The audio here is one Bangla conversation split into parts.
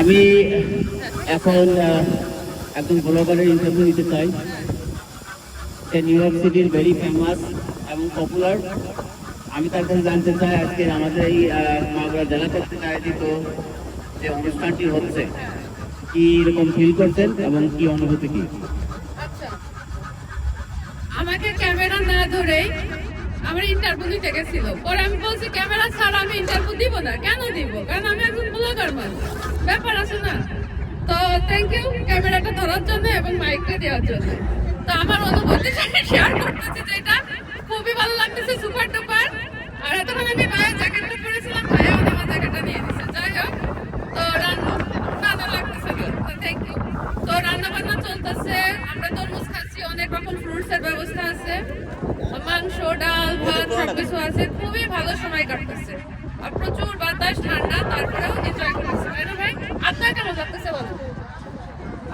আমি এখন একজন ব্লগারের ইন্টারভিউ নিতে চাই। সে নিউ ইয়র্ক সিটির ভেরি ফেমাস এবং পপুলার আমি তার কাছে জানতে চাই, আজকে আমাদের এই মাগুরা জেলা কর্তৃক আয়োজিত যে অনুষ্ঠানটি হচ্ছে, কি রকম ফিল করছেন এবং কি অনুভূতি কি? আচ্ছা। আমাকে ক্যামেরা না ধরেই আমার ইন্টারভিউ নিতে গেছিল। পরে আমি বলছি, ক্যামেরা ছাড়া আমি ইন্টারভিউ দিব না। কেন দিব? কারণ আমি ব্যাপার আছে না? তো থ্যাংক ইউ ক্যামেরাটা ধরার জন্য এবং মাইকটা দেওয়ার জন্য। তো আমার অনুভূতি শেয়ার করতেছি যেটা খুবই ভালো লাগতেছে সুপার টুপার আর এতক্ষণ আমি ভাইয়ের জ্যাকেটটা পরেছিলাম, ভাইয়া আমার জ্যাকেটটা নিয়ে দিচ্ছে যাই হোক, তো রান্না ভালো লাগতেছে তো থ্যাংক ইউ তো রান্না বান্না চলতেছে, আমরা তরমুজ খাচ্ছি, অনেক রকম ফ্রুটস এর ব্যবস্থা আছে। মাংস, ডাল, ভাত, সবকিছু আছে। খুবই ভালো সময় কাটতেছে। আর প্রচুর বাতাস ঠান্ডা তারপরেও এনজয় করতেছে তাই না ভাই আপনার কেমন লাগতেছে বলো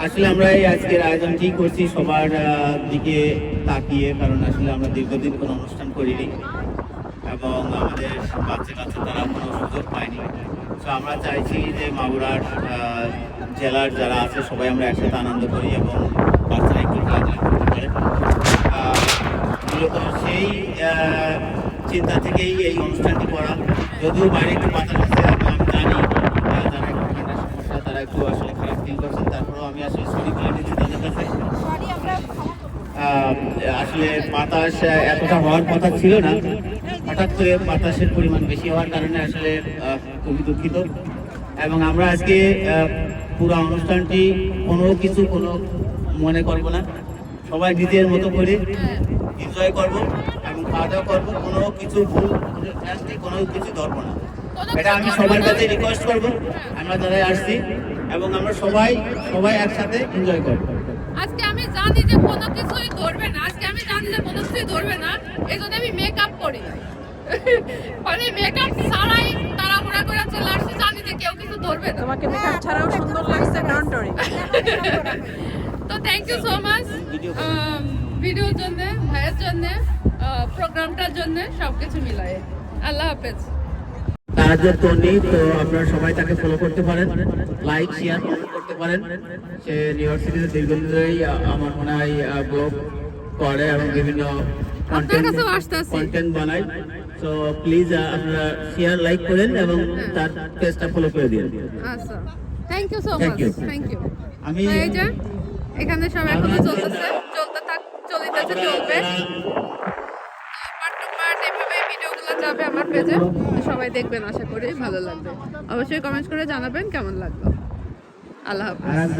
আসলে আমরা এই আজকের আয়োজনটি করছি সবার দিকে তাকিয়ে, কারণ আসলে আমরা দীর্ঘদিন কোনো অনুষ্ঠান করিনি এবং আমাদের বাচ্চা কাচ্চা তারা কোনো সুযোগ পায়নি। তো আমরা চাইছি যে মাগুরার জেলার যারা আছে সবাই আমরা একসাথে আনন্দ করি এবং বাচ্চারা একটু মূলত সেই চিন্তা থেকেই এই অনুষ্ঠানটি করা। যদিও বাইরে একটু বাতাস আছে এবং আমি জানি আহ, যারা একটু ঠান্ডার সমস্যা তারা একটু আসলে খারাপ ফিল করছেন তারপরেও আমি আসলে সরি করে নিচ্ছি তাদের কাছে আহ, আসলে বাতাস এতটা হওয়ার কথা ছিল না। হঠাৎ করে বাতাসের পরিমাণ বেশি হওয়ার কারণে আসলে খুবই দুঃখিত। এবং আমরা আজকে পুরো অনুষ্ঠানটি কোনো কিছু, কোনো মনে করব না। সবাই নিজের মতো করে এনজয় করব এবং খাওয়া দাওয়া করব। কোনো কিছু ভুল, কোনো কিছু ধরবো না। এটা আমি সবার কাছে রিকোয়েস্ট করব। আমরা যারা আসছি এবং আমরা সবাই সবাই একসাথে এনজয় করব। আজকে আমি জানি যে কোনো কিছুই ধরবে না। ধরবে না এই জন্য আমি মেকআপ করি মানে মেকআপ ছাড়াই তাড়াহুড়া করে চলে আসছি জানি যে কেউ কিছু ধরবে না। তোমাকে মেকআপ ছাড়াও সুন্দর লাগছে ওয়ারি তো থ্যাংক ইউ সো মাচ ভিডিওর জন্য ভাইয়ের জন্য প্রোগ্রামটার জন্য সবকিছু মিলায়ে। আল্লাহ হাফেজ। সাহায্য তন্নি তো আপনারা সবাই তাকে ফলো করতে পারেন লাইক শেয়ার করতে পারেন। সে নিউ ইয়র্ক সিটিতে দীর্ঘদিন ধরেই আমার মনে হয় ব্লগ করে এবং বিভিন্ন। কন্টেন্ট বানায় তো প্লিজ আপনারা শেয়ার লাইক করেন এবং তার পেজটা ফলো করে দিন আচ্ছা। Thank you so Thank much thank you আমি এই যে এখানে সব এখনও চলতেছে। চলতে থাক চলিতেছে চলবে। যাবে আমার পেজে সবাই দেখবেন আশা করি ভালো লাগবে। অবশ্যই কমেন্ট করে জানাবেন কেমন লাগল? আল্লাহ হাফেজ।